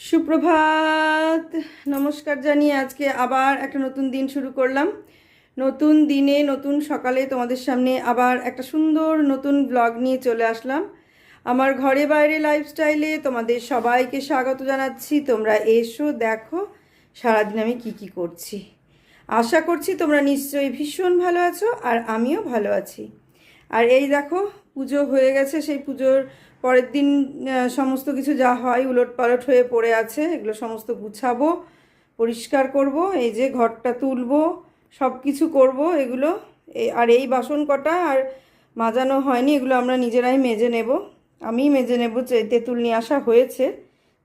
সুপ্রভাত। নমস্কার জানিয়ে আজকে আবার একটা নতুন দিন শুরু করলাম। নতুন দিনে, নতুন সকালে তোমাদের সামনে আবার একটা সুন্দর নতুন ব্লগ নিয়ে চলে আসলাম। আমার ঘরে বাইরে লাইফস্টাইলে তোমাদের সবাইকে স্বাগত জানাচ্ছি। তোমরা এসো, দেখো সারাদিন আমি কি কি করছি। আশা করছি তোমরা নিশ্চয়ই ভীষণ ভালো আছো আর আমিও ভালো আছি। আর এই দেখো, পুজো হয়ে গেছে। সেই পুজোর পরের দিন সমস্ত কিছু যা হয় উলট পালট হয়ে পড়ে আছে, এগুলো সমস্ত গুছাবো, পরিষ্কার করব, এই যে ঘরটা তুলবো সব কিছু করব, এগুলো আর এই বাসন কটা আর মাজানো হয়নি, এগুলো আমরা নিজেরাই মেজে নেব। আমি মেজে নেব তেঁতুল নিয়ে আসা হয়েছে,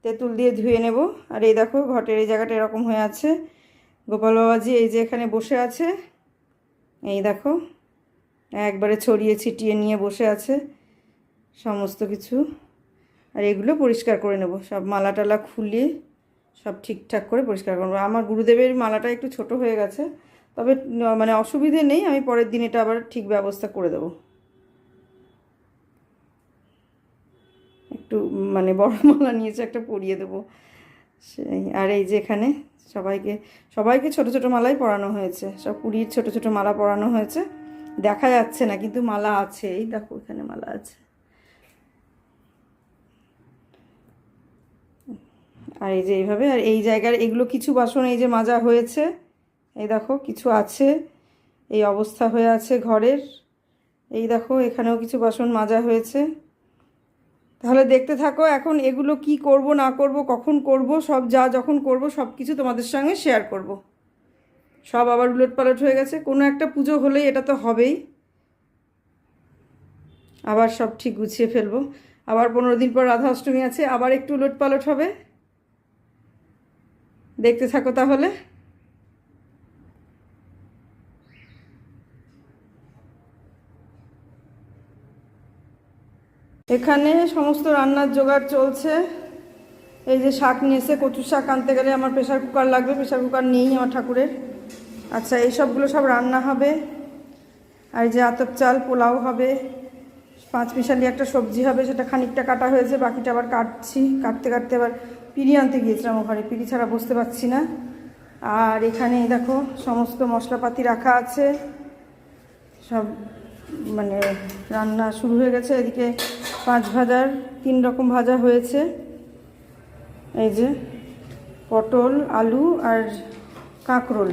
তেঁতুল দিয়ে ধুয়ে নেব। আর এই দেখো ঘটের এই জায়গাটা এরকম হয়ে আছে। গোপাল বাবাজি এই যে এখানে বসে আছে, এই দেখো, একবারে ছড়িয়ে ছিটিয়ে নিয়ে বসে আছে। সমস্ত কিছু। আর এগুলো পরিষ্কার করে নেব। সব মালা টালা খুলে সব ঠিকঠাক করে পরিষ্কার করব আমার গুরুদেবের মালাটা একটু ছোট হয়ে গেছে, তবে মানে অসুবিধে নেই, আমি পরের দিন এটা আবার ঠিক ব্যবস্থা করে দেবো। একটু মানে বড় মালা নিয়েছে একটা পরিয়ে দেবো। সেই, আর এই যে এখানে সবাইকে সবাইকে ছোট ছোট মালাই পরানো হয়েছে। সব কুড়ির ছোট ছোট মালা পরানো হয়েছে। দেখা যাচ্ছে না, কিন্তু মালা আছে। এই দেখো, এখানে মালা আছে। আর এই যে এইভাবে, আর এই জায়গার এগুলো কিছু বাসন এই যে মাজা হয়েছে। এই দেখো, কিছু আছে। এই অবস্থা হয়ে আছে ঘরের। এই দেখো, এখানেও কিছু বাসন মাজা হয়েছে। তাহলে দেখতে থাকো এখন এগুলো কি করব, না করব, কখন করব, সব যা যখন করব সব কিছু তোমাদের সঙ্গে শেয়ার করব। সব আবার উলট পালট হয়ে গেছে। কোনো একটা পুজো হলেই এটা তো হবেই। আবার সব ঠিক গুছিয়ে ফেলব। আবার পনেরো দিন পর রাধা অষ্টমী আছে, আবার একটু উলট পালট হবে। দেখতে থাকো তাহলে। এখানে সমস্ত রান্নার জোগাড় চলছে। এই যে শাক নিয়েছে, কচু শাক আনতে গেলে আমার প্রেশার কুকার লাগবে প্রেশার কুকার নেই আমার ঠাকুরের। আচ্ছা এই সবগুলো সব রান্না হবে। আর যে আতপ চাল, পোলাও হবে। পাঁচ মিশালি একটা সবজি হবে, সেটা খানিকটা কাটা হয়েছে, বাকিটা আবার কাটছি। কাটতে কাটতে আবার পিড়ি আনতে গিয়েছিলাম ওখানে, পিড়ি ছাড়া বসতে পারছি না। আর এখানে দেখো, সমস্ত মশলাপাতি রাখা আছে। সব মানে রান্না শুরু হয়ে গেছে। এদিকে পাঁচ ভাজার, তিন রকম ভাজা হয়েছে। এই যে, পটল, আলু আর কাঁকরোল।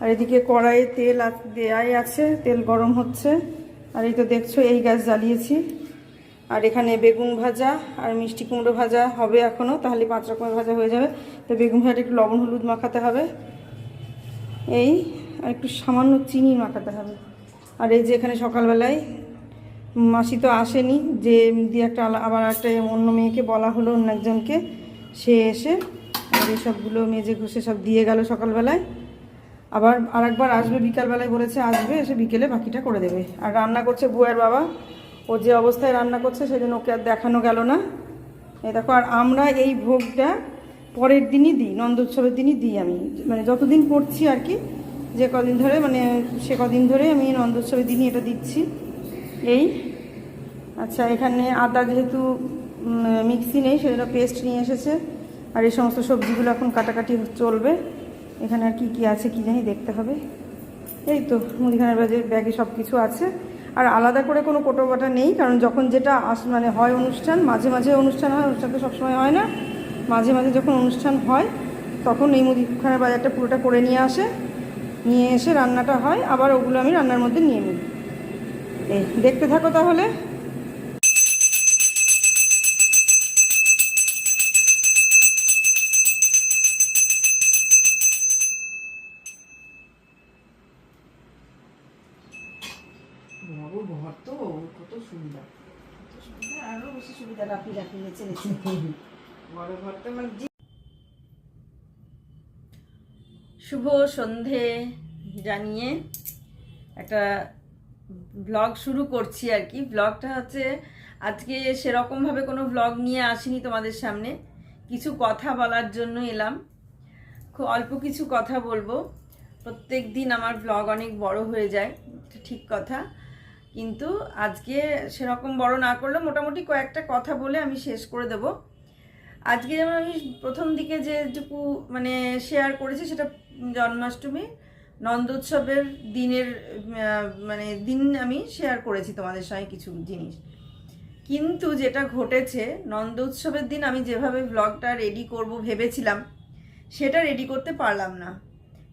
আর এদিকে কড়াইয়ে তেল দেয়াই আছে, তেল গরম হচ্ছে। আর এই তো দেখছ, এই গ্যাস জ্বালিয়েছি। আর এখানে বেগুন ভাজা আর মিষ্টি কুমড়ো ভাজা হবে এখনও তাহলে পাঁচ রকমের ভাজা হয়ে যাবে। তো বেগুন ভাজাটা একটু লবণ, হলুদ মাখাতে হবে। এই, আর একটু সামান্য চিনি মাখাতে হবে। আর এই যে এখানে সকালবেলায় মাসি তো আসেনি, যে দিয়ে একটা আবার একটা অন্য মেয়েকে বলা হলো, অন্য একজনকে। সে এসে আর সবগুলো মেজে ঘষে সব দিয়ে গেল সকালবেলায়। আবার আরেকবার আসবে, বিকালবেলায় বলেছে আসবে, এসে বিকেলে বাকিটা করে দেবে। আর রান্না করছে বুয়ের বাবা। ও যে অবস্থায় রান্না করছে সেই জন্য ওকে আর দেখানো গেল না। এই দেখো, আর আমরা এই ভোগটা পরের দিনই দিই নন্দ উৎসবের দিনই দিই আমি। মানে যতদিন পড়ছি আর কি, যে কদিন ধরে মানে সে কদিন ধরে আমি নন্দ উৎসবের দিনই এটা দিচ্ছি। এই আচ্ছা এখানে আদা যেহেতু মিক্সি নেই, সেজন্য পেস্ট নিয়ে এসেছে। আর এই সমস্ত সবজিগুলো এখন কাটাকাটি চলবে। এখানে আর কী কী আছে কি জানি দেখতে হবে। এই তো, মুদিখানার ব্যাগে সব কিছু আছে। আর আলাদা করে কোনো কোটো বাটা নেই, কারণ যখন যেটা আস মানে হয় অনুষ্ঠান, মাঝে মাঝে অনুষ্ঠান হয় অনুষ্ঠান তো সবসময় হয় না। মাঝে মাঝে যখন অনুষ্ঠান হয়, তখন এই মুদিখানার বাজারটা পুরোটা করে নিয়ে আসে, নিয়ে এসে রান্নাটা হয়, আবার ওগুলো আমি রান্নার মধ্যে নিয়ে নিই। এই, দেখতে থাকো তাহলে। ঘর তো কত আরও বেশি সুবিধা রাখি রাখি। বড় ঘরটা মানে শুভ সন্ধে জানিয়ে একটা ব্লগ শুরু করছি আর কি। ব্লগটা হচ্ছে আজকে সেরকমভাবে কোনো ব্লগ নিয়ে আসিনি তোমাদের সামনে। কিছু কথা বলার জন্য এলাম। খুব অল্প কিছু কথা বলব। প্রত্যেক দিন আমার ব্লগ অনেক বড় হয়ে যায় ঠিক কথা। কিন্তু আজকে সেরকম বড় না করলেও মোটামুটি কয়েকটা কথা বলে আমি শেষ করে দেব। আজকে যেমন আমি প্রথম দিকে যেটুকু মানে শেয়ার করেছি সেটা জন্মাষ্টমী, নন্দোৎসবের দিনের মানে দিন আমি শেয়ার করেছি তোমাদের সঙ্গে কিছু জিনিস। কিন্তু যেটা ঘটেছে নন্দ উৎসবের দিন আমি যেভাবে ব্লগটা রেডি করব ভেবেছিলাম, সেটা রেডি করতে পারলাম না।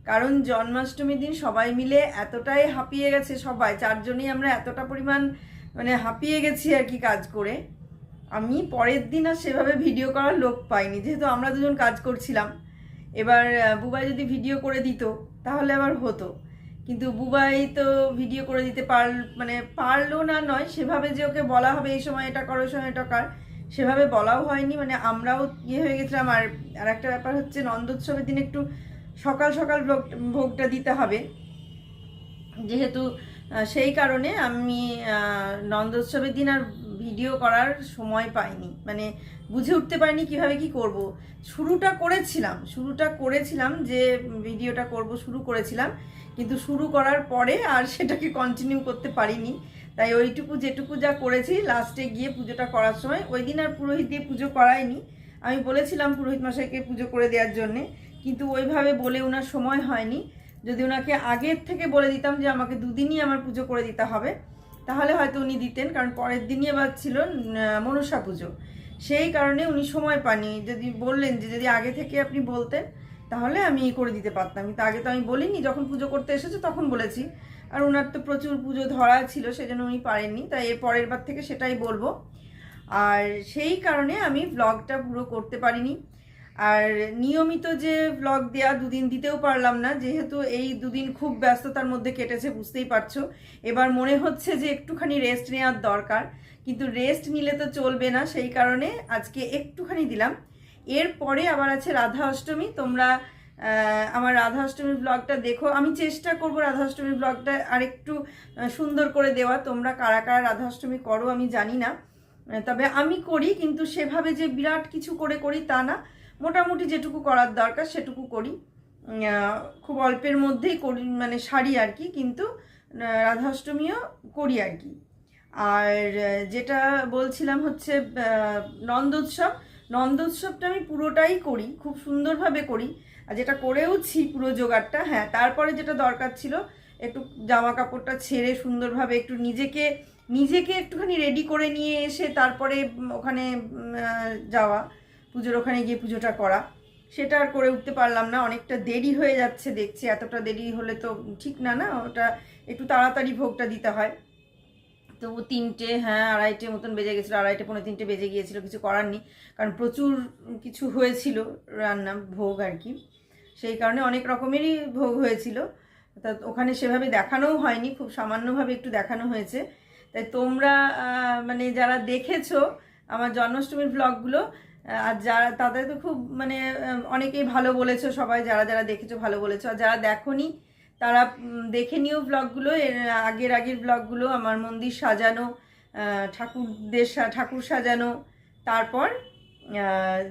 কারণ জন্মাষ্টমীর দিন সবাই মিলে এতটাই হাঁপিয়ে গেছে সবাই, চারজনই আমরা এতটা পরিমাণ মানে হাঁপিয়ে গেছি আর কি কাজ করে। আমি পরের দিন আর সেভাবে ভিডিও করার লোক পাইনি, যেহেতু আমরা দুজন কাজ করছিলাম। এবার বুবাই যদি ভিডিও করে দিত, তাহলে আবার হতো। কিন্তু বুবাই তো ভিডিও করে দিতে পার মানে পারল না, নয়, সেভাবে যে ওকে বলা হবে, এই সময় এটা করো সময় এটা কর, সেভাবে বলাও হয়নি। মানে আমরাও ইয়ে হয়ে গেছিলাম। আর আর একটা ব্যাপার হচ্ছে, নন্দোৎসবের দিন একটু সকাল সকাল ভোগ, ভোগটা দিতে হবে। যেহেতু সেই কারণে আমি নন্দোৎসবের দিন আর ভিডিও করার সময় পাইনি। মানে বুঝে উঠতে পারিনি কীভাবে কি করব। শুরুটা করেছিলাম শুরুটা করেছিলাম যে ভিডিওটা করব, শুরু করেছিলাম। কিন্তু শুরু করার পরে আর সেটাকে কন্টিনিউ করতে পারিনি। তাই ওইটুকু যেটুকু যা করেছি লাস্টে গিয়ে পুজোটা করার সময়, ওই দিন আর পুরোহিত দিয়ে পুজো করায়নি আমি বলেছিলাম পুরোহিত মশাইকে পুজো করে দেওয়ার জন্যে। কিন্তু ওইভাবে বলে ওনার সময় হয়নি। যদি ওনাকে আগের থেকে বলে দিতাম যে আমাকে দুদিনই আমার পুজো করে দিতে হবে, তাহলে হয়তো উনি দিতেন, কারণ পরের দিনই আবার ছিল মনসা পুজো। সেই কারণে উনি সময় পাননি। যদি বললেন যে যদি আগে থেকে আপনি বলতেন, তাহলে আমি করে দিতে পারতাম। কিন্তু আগে তো আমি বলিনি, যখন পুজো করতে এসেছে তখন বলেছি। আর ওনার তো প্রচুর পুজো ধরা ছিল, সেজন্য উনি পারেননি। তাই এর পরের বার থেকে সেটাই বলব। আর সেই কারণে আমি ব্লগটা পুরো করতে পারিনি। আর নিয়মিত যে ব্লগ দেয়া দুদিন দিতেও পারলাম না যেহেতু এই দুদিন খুব ব্যস্ততার মধ্যে কেটেছে বুঝতেই পারছ। এবার মনে হচ্ছে যে একটুখানি রেস্ট নেওয়ার দরকার কিন্তু রেস্ট নিলে তো চলবে না সেই কারণে আজকে একটুখানি দিলাম। এরপরে আবার আছে রাধা অষ্টমী তোমরা আমার রাধা অষ্টমীর ব্লগটা দেখো। আমি চেষ্টা করব রাধা অষ্টমীর ব্লগটা আরেকটু আহ, সুন্দর করে দেওয়া। তোমরা কারা কারা রাধা অষ্টমী করো আমি জানি না। তবে আমি করি কিন্তু সেভাবে যে বিরাট কিছু করে করি তা না। মোটামুটি যেটুকু করার দরকার সেটুকু করি। খুব অল্পের মধ্যেই করি মানে সারি আর কি, কিন্তু রাধাষ্টমীও করি আর কি। আর যেটা বলছিলাম হচ্ছে নন্দোৎসব। নন্দোৎসবটা আমি পুরোটাই করি, খুব সুন্দরভাবে করি। আর যেটা করেওছি পুরো জোগাড়টা হ্যাঁ তারপরে যেটা দরকার ছিল, একটু জামা কাপড়টা ছেড়ে সুন্দরভাবে একটু নিজেকে নিজেকে একটুখানি রেডি করে নিয়ে এসে তারপরে ওখানে যাওয়া। পুজোর ওখানে গিয়ে পুজোটা করা। সেটা আর করে উঠতে পারলাম না, অনেকটা দেরি হয়ে যাচ্ছে দেখছি, এতটা দেরি হলে তো ঠিক না না, ওটা একটু তাড়াতাড়ি ভোগটা দিতে হয়। তবু তিনটে হ্যাঁ আড়াইটে মতন বেজে গেছিল, আড়াইটে পনেরো তিনটে বেজে গিয়েছিল, কিছু করার নেই। কারণ প্রচুর কিছু হয়েছিল রান্না, ভোগ আর কি। সেই কারণে অনেক রকমেরই ভোগ হয়েছিল। তা ওখানে সেভাবে দেখানোও হয়নি, খুব সামান্যভাবে একটু দেখানো হয়েছে। তাই তোমরা মানে যারা দেখেছ আমার জন্মাষ্টমীর ব্লগগুলো আর যারা, তাদের তো খুব মানে অনেকেই ভালো বলেছ, সবাই যারা যারা দেখেছ ভালো বলেছ। আর যারা দেখোনি, তারা দেখে নিও ব্লগগুলো আগের আগের ব্লগগুলো আমার মন্দির সাজানো ঠাকুরদের ঠাকুর সাজানো, তারপর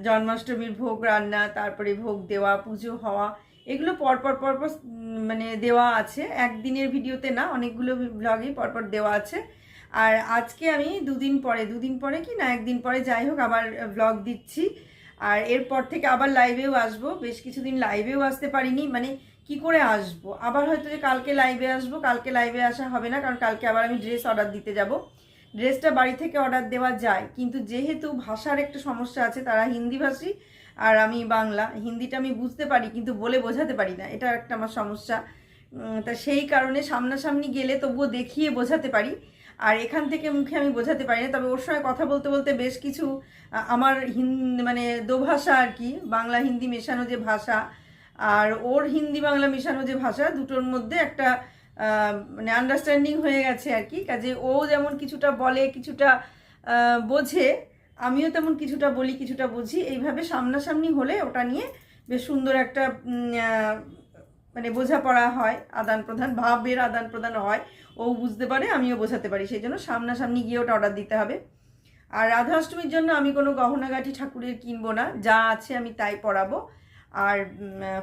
জন্মাষ্টমীর ভোগ রান্না, তারপরে ভোগ দেওয়া, পুজো হওয়া, এগুলো পরপর পরপর মানে দেওয়া আছে। একদিনের ভিডিওতে না, অনেকগুলো ব্লগেই পরপর দেওয়া আছে। আর আজকে আমি দুদিন পরে দুদিন পরে কি না, একদিন পরে যাই হোক, আবার ব্লগ দিচ্ছি। আর এরপর থেকে আবার লাইভেও আসব। বেশ কিছুদিন লাইভেও আসতে পারিনি মানে কি করে আসব? আবার হয়তো যে কালকে লাইভে আসব, কালকে লাইভে আসা হবে না, কারণ কালকে আবার আমি ড্রেস অর্ডার দিতে যাব। ড্রেসটা বাড়ি থেকে অর্ডার দেওয়া যায়, কিন্তু যেহেতু ভাষার একটা সমস্যা আছে, তারা হিন্দি ভাষী আর আমি বাংলা, হিন্দিটা আমি বুঝতে পারি, কিন্তু বলে বোঝাতে পারি না, এটা একটা আমার সমস্যা। তা সেই কারণে সামনাসামনি গেলে তবুও দেখিয়ে বোঝাতে পারি। আর এখান থেকে মুখে আমি বোঝাতে পারি না, তবে ওর সঙ্গে কথা বলতে বলতে বেশ কিছু আমার হিন্দি মানে দোভাষা আর কি, বাংলা হিন্দি মেশানো যে ভাষা আর ওর হিন্দি বাংলা মেশানো যে ভাষা, দুটোর মধ্যে একটা মানে আন্ডারস্ট্যান্ডিং হয়ে গেছে আর কি। কাজে ও যেমন কিছুটা বলে, কিছুটা বোঝে, আমিও তেমন কিছুটা বলি, কিছুটা বুঝি, এইভাবে সামনাসামনি হলে ওটা নিয়ে বেশ সুন্দর একটা মানে বোঝাপড়া হয়, আদান প্রদান, ভাবের আদান প্রদান হয়, ও বুঝতে পারে, আমিও বোঝাতে পারি। সেই জন্য সামনাসামনি গিয়ে ওটা অর্ডার দিতে হবে। আর রাধাষ্টমীর জন্য আমি কোনো গহনাগাঠি ঠাকুরের কিনবো না, যা আছে আমি তাই পরাবো। আর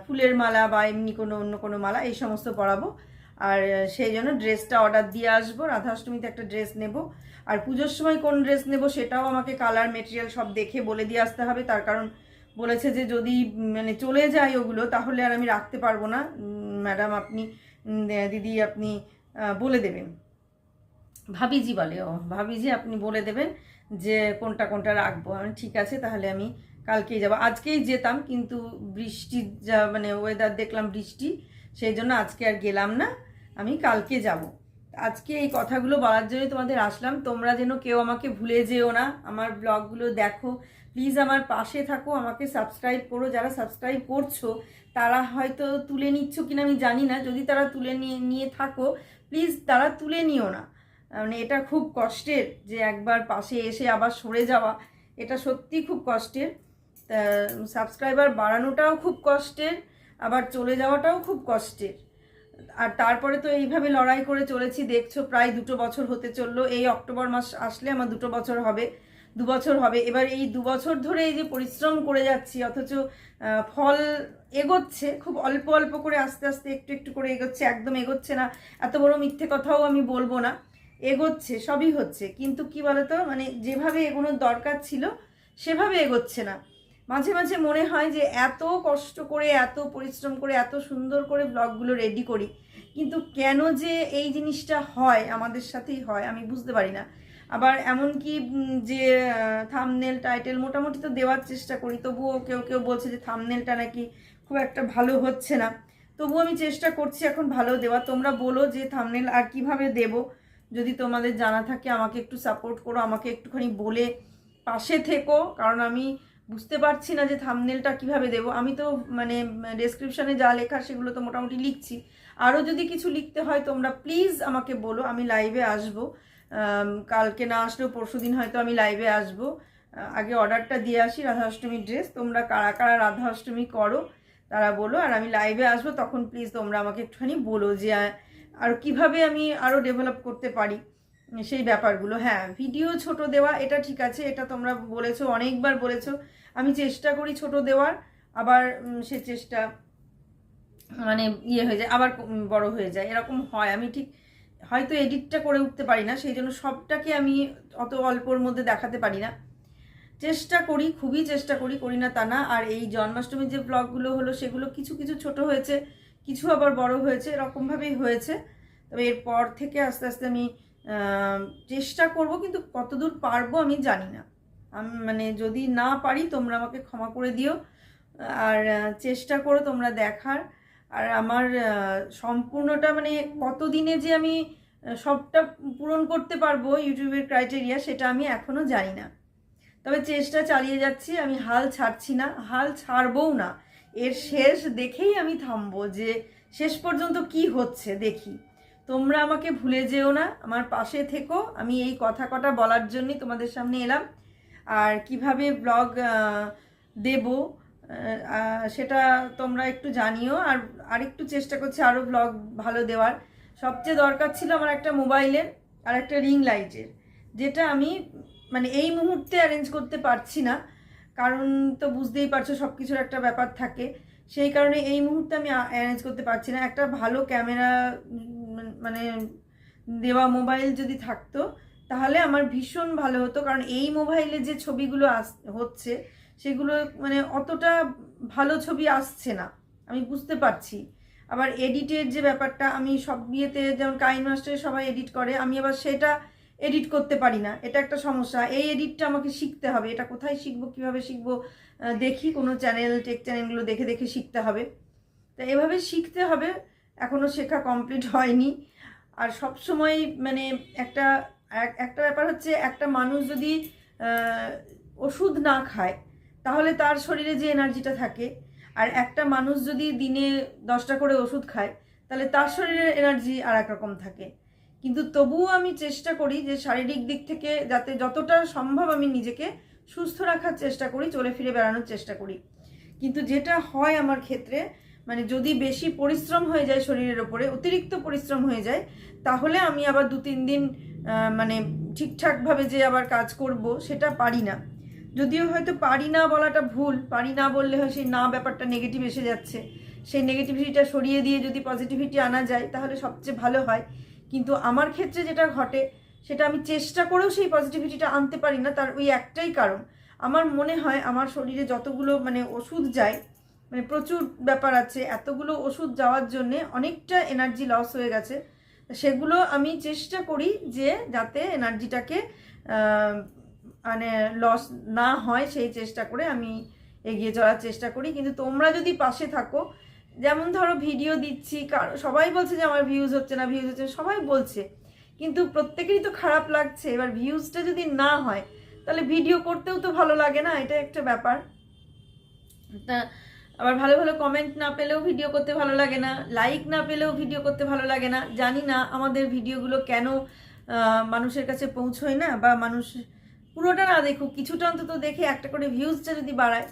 ফুলের মালা বা এমনি কোনো অন্য কোনো মালা, এই সমস্ত পরাবো। আর সেই জন্য ড্রেসটা অর্ডার দিয়ে আসব, রাধাষ্টমীতে একটা ড্রেস নেব। আর পুজোর সময় কোন ড্রেস নেব সেটাও আমাকে কালার মেটেরিয়াল সব দেখে বলে দিয়ে আসতে হবে। তার কারণ বলেছে যে যদি মানে চলে যায় ওগুলো, তাহলে আর আমি রাখতে পারব না। ম্যাডাম আপনি দিদি আপনি বলে দেবেন। ভাবিজি বলে ও, ভাবিজি আপনি বলে দেবেন যে কোনটা কোনটা রাখব। আমি, ঠিক আছে, তাহলে আমি কালকেই যাব। আজকেই যেতাম, কিন্তু বৃষ্টির যা মানে ওয়েদার দেখলাম বৃষ্টি, সেই জন্য আজকে আর গেলাম না। আমি কালকে যাব। আজকে এই কথাগুলো বলার জন্যই তোমাদের আসলাম। তোমরা যেন কেউ আমাকে ভুলে যেও না। আমার ব্লগগুলো দেখো। প্লিজ আমার পাশে থাকো, আমাকে সাবস্ক্রাইব করো। যারা সাবস্ক্রাইব করছ, তারা হয়তো তুলে নিচ্ছ কিনা আমি জানি না। যদি তারা তুলে নিয়ে নিয়ে থাকো প্লিজ তারা তুলে নিও না। মানে এটা খুব কষ্টের যে একবার পাশে এসে আবার সরে যাওয়া। এটা সত্যি খুব কষ্টের। তা সাবস্ক্রাইবার বাড়ানোটাও খুব কষ্টের, আবার চলে যাওয়াটাও খুব কষ্টের। আর তারপরে তো এইভাবে লড়াই করে চলেছি, দেখছ প্রায় দুটো বছর হতে চলল। এই অক্টোবর মাস আসলে আমার দুটো বছর হবে। দু বছর হবে। এবার এই দু বছর ধরে এই যে পরিশ্রম করে যাচ্ছি, অথচ ফল এগোচ্ছে, খুব অল্প অল্প করে আস্তে আস্তে একটু একটু করে এগোচ্ছে, একদম এগোচ্ছে না। এত বড় মিথ্যে কথাও আমি বলব না। এগোচ্ছে, সবই হচ্ছে। কিন্তু কি বলতো মানে যেভাবে এগোনোর দরকার ছিল, সেভাবে এগোচ্ছে না। মাঝে মাঝে মনে হয় যে এত কষ্ট করে, এত পরিশ্রম করে, এত সুন্দর করে ব্লগগুলো রেডি করি। কিন্তু কেন যে এই জিনিসটা হয়, আমাদের সাথেই হয়, আমি বুঝতে পারি না। আবার এমনকি উম, যে থামনেল টাইটেল মোটামুটি তো দেওয়ার চেষ্টা করি তবুও কেউ কেউ বলছে যে থামনেলটা নাকি খুব একটা ভালো হচ্ছে না। তবুও আমি চেষ্টা করছি এখন ভালো দেওয়া। তোমরা বলো যে থামনেল আর কীভাবে দেবো? যদি তোমাদের জানা থাকে আমাকে একটু সাপোর্ট করো আমাকে একটুখানি বলে পাশে থেকো। কারণ আমি বুঝতে পারছি না যে থামনেলটা কীভাবে দেবো। আমি তো মানে ডেসক্রিপশানে যা লেখা সেগুলো তো মোটামুটি লিখছি। আরও যদি কিছু লিখতে হয় তোমরা প্লিজ আমাকে বলো আমি লাইভে আসব। কালকে না আসলেও পরশু দিন হয়তো আমি লাইভে আসব। আগে অর্ডারটা দিয়ে আসি রাধা অষ্টমীর ড্রেস তোমরা কারা কারা রাধা অষ্টমী করো, তারা বলো। আর আমি লাইভে আসব, তখন প্লিজ তোমরা আমাকে একটুখানি বলো যে আর কীভাবে আমি আরও ডেভেলপ করতে পারি, সেই ব্যাপারগুলো। হ্যাঁ ভিডিও ছোট দেওয়া, এটা ঠিক আছে, এটা তোমরা বলেছ, অনেকবার বলেছ। আমি চেষ্টা করি ছোট দেওয়ার, আবার সে চেষ্টা মানে ইয়ে হয়ে যায়, আবার বড় হয়ে যায়। এরকম হয়। আমি ঠিক হয়তো এডিটটা করে উঠতে পারি না, সেই জন্য সবটাকে আমি অত অল্পর মধ্যে দেখাতে পারি না। চেষ্টা করি, খুবই চেষ্টা করি করি না তা না। আর এই জন্মাষ্টমীর যে ব্লগগুলো হলো, সেগুলো কিছু কিছু ছোট হয়েছে, কিছু আবার বড় হয়েছে, এরকমভাবেই হয়েছে। তবে এরপর থেকে আস্তে আস্তে আমি চেষ্টা করব, কিন্তু কতদূর পারব আমি জানি না। আমি মানে যদি না পারি, তোমরা আমাকে ক্ষমা করে দিও। আর চেষ্টা করো তোমরা দেখার। আর আমার সম্পূর্ণটা মানে কতদিনে যে আমি সবটা পূরণ করতে পারব ইউটিউবের ক্রাইটেরিয়া সেটা আমি এখনও জানি না। তবে চেষ্টা চালিয়ে যাচ্ছি, আমি হাল ছাড়ছি না, হাল ছাড়বও না। এর শেষ দেখেই আমি থামবো যে শেষ পর্যন্ত কি হচ্ছে দেখি। তোমরা আমাকে ভুলে যেও না, আমার পাশে থেকো, আমি এই কথা কটা বলার জন্যই তোমাদের সামনে এলাম। আর কীভাবে ব্লগ দেব সেটা তোমরা একটু জানিও। আর আরেকটু চেষ্টা করছি আরও ব্লগ ভালো দেওয়ার। সবচেয়ে দরকার ছিল আমার একটা মোবাইলের আর একটা রিং লাইটের যেটা আমি মানে এই মুহূর্তে অ্যারেঞ্জ করতে পারছি না। কারণ তো বুঝতেই পারছ সব কিছুর একটা ব্যাপার থাকে। সেই কারণে এই মুহূর্তে আমি অ্যারেঞ্জ করতে পারছি না। একটা ভালো ক্যামেরা মানে দেওয়া মোবাইল যদি থাকতো, তাহলে আমার ভীষণ ভালো হতো। কারণ এই মোবাইলে যে ছবিগুলো আস, হচ্ছে সেগুলো মানে অতটা ভালো ছবি আসছে না, আমি বুঝতে পারছি। আবার এডিটের যে ব্যাপারটা, আমি সব বিয়েতে যেমন কাইন মাস্টারে সবাই এডিট করে, আমি আবার সেটা এডিট করতে পারি না, এটা একটা সমস্যা। এই এডিটটা আমাকে শিখতে হবে, এটা কোথায় শিখব, কীভাবে শিখব দেখি, কোনো চ্যানেল, টেক চ্যানেলগুলো দেখে দেখে শিখতে হবে। তা এভাবে শিখতে হবে এখনও শেখা কমপ্লিট হয়নি। আর সব সময় মানে একটা একটা ব্যাপার হচ্ছে, একটা মানুষ যদি ওষুধ না খায় তাহলে তার শরীরে যে এনার্জিটা থাকে, আর একটা মানুষ যদি দিনে দশটা করে ওষুধ খায়, তাহলে তার শরীরের এনার্জি আর এক রকম থাকে। কিন্তু তবুও আমি চেষ্টা করি যে শারীরিক দিক থেকে যাতে যতটা সম্ভব আমি নিজেকে সুস্থ রাখার চেষ্টা করি, চলে ফিরে বেড়ানোর চেষ্টা করি। কিন্তু যেটা হয় আমার ক্ষেত্রে মানে যদি বেশি পরিশ্রম হয়ে যায় শরীরের ওপরে, অতিরিক্ত পরিশ্রম হয়ে যায়, তাহলে আমি আবার দু তিন দিন মানে ঠিকঠাকভাবে যে আবার কাজ করব, সেটা পারি না। যদিও হয়তো পারি না বলাটা ভুল, পারি না বললে হয় সেই না ব্যাপারটা নেগেটিভ এসে যাচ্ছে। সেই নেগেটিভিটিটা সরিয়ে দিয়ে যদি পজিটিভিটি আনা যায়, তাহলে সবচেয়ে ভালো হয়। কিন্তু আমার ক্ষেত্রে যেটা ঘটে, সেটা আমি চেষ্টা করেও সেই পজিটিভিটিটা আনতে পারি না, তার ওই একটাই কারণ। আমার মনে হয় আমার শরীরে যতগুলো মানে ওষুধ যায় মানে প্রচুর ব্যাপার আছে, এতগুলো ওষুধ যাওয়ার জন্যে অনেকটা এনার্জি লস হয়ে গেছে। সেগুলো আমি চেষ্টা করি যে যাতে এনার্জিটাকে মানে লস না হয় সেই চেষ্টা করে আমি এগিয়ে চলার চেষ্টা করি। কিন্তু তোমরা যদি পাশে থাকো, যেমন ধরো ভিডিও দিচ্ছি সবাই বলছে যে আমার ভিউজ হচ্ছে না ভিউজ হচ্ছে সবাই বলছে। কিন্তু প্রত্যেকেরই তো খারাপ লাগছে। এবার ভিউজটা যদি না হয়, তাহলে ভিডিও করতেও তো ভালো লাগে না, এটা একটা ব্যাপার। তা আবার ভালো ভালো কমেন্ট না পেলেও ভিডিও করতে ভালো লাগে না লাইক না পেলেও ভিডিও করতে ভালো লাগে না। জানি না আমাদের ভিডিওগুলো কেন মানুষের কাছে পৌঁছয় না বা মানুষ পুরোটা না দেখুক, কিছুটা অন্তত দেখে একটা করে ভিউজটা যদি বাড়ায়,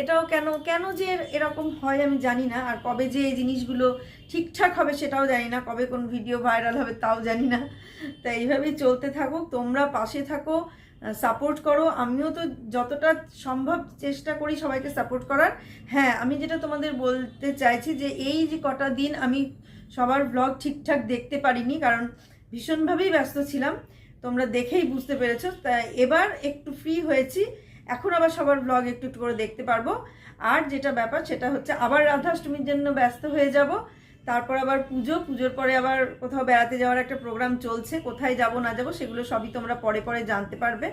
এটাও কেন কেন যে এরকম হয় আমি জানি না, আর কবে যে এই জিনিসগুলো ঠিকঠাক হবে সেটাও জানি না, কবে কোন ভিডিও ভাইরাল হবে তাও জানি না। তা এইভাবেই চলতে থাকুক, তোমরা পাশে থাকো সাপোর্ট করো, আমিও তো যতটা সম্ভব চেষ্টা করি সবাইকে সাপোর্ট করার। হ্যাঁ আমি যেটা তোমাদের বলতে চাইছি যে এই যে কটা দিন আমি সবার ব্লগ ঠিকঠাক দেখতে পারিনি, কারণ ভীষণভাবেই ব্যস্ত ছিলাম তোমরা দেখেই বুঝতে পেরেছ। এবার একটু ফ্রি হয়েছি। এখন আবার সবার ব্লগ একটু একটু করে দেখতে পারব। আর যেটা ব্যাপার, সেটা হচ্ছে আবার রাধাষ্টমীর জন্য ব্যস্ত হয়ে যাব। তারপর আবার পুজো, পুজোর পরে আবার কোথাও বেড়াতে যাওয়ার একটা প্রোগ্রাম চলছে, কোথায় যাব, না যাব, সেগুলো সবই তোমরা পরে পরে জানতে পারবে।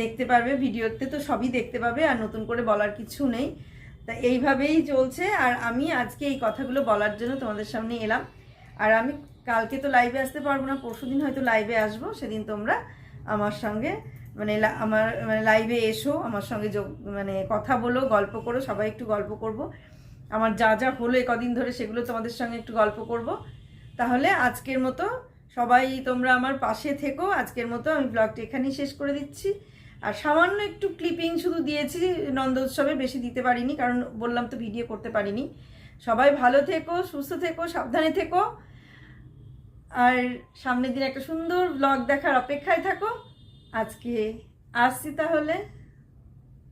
দেখতে পারবে, ভিডিওতে তো সবই দেখতে পাবে, আর নতুন করে বলার কিছু নেই। তা এইভাবেই চলছে, আর আমি আজকে এই কথাগুলো বলার জন্য তোমাদের সামনে এলাম। আর আমি কালকে তো লাইভে আসতে পারব না পরশু দিন হয়তো লাইভে আসব, সেদিন তোমরা আমার সঙ্গে মানে আমার মানে লাইভে এসো, আমার সঙ্গে যোগ মানে কথা বলো, গল্প করো, সবাই একটু গল্প করব। আমার যা যা হলো কদিন ধরে সেগুলো তোমাদের সঙ্গে একটু গল্প করব। তাহলে আজকের মতো সবাই তোমরা আমার পাশে থেকো, আজকের মতো আমি ব্লগটি এখানেই শেষ করে দিচ্ছি। আর সামান্য একটু ক্লিপিং শুধু দিয়েছি নন্দ উৎসবে বেশি দিতে পারিনি, কারণ বললাম তো ভিডিও করতে পারিনি। সবাই ভালো থেকো, সুস্থ থেকো, সাবধানে থেকো। আর সামনের দিন একটা সুন্দর ব্লগ দেখার অপেক্ষায় থাকো। আজকে আসছি তাহলে।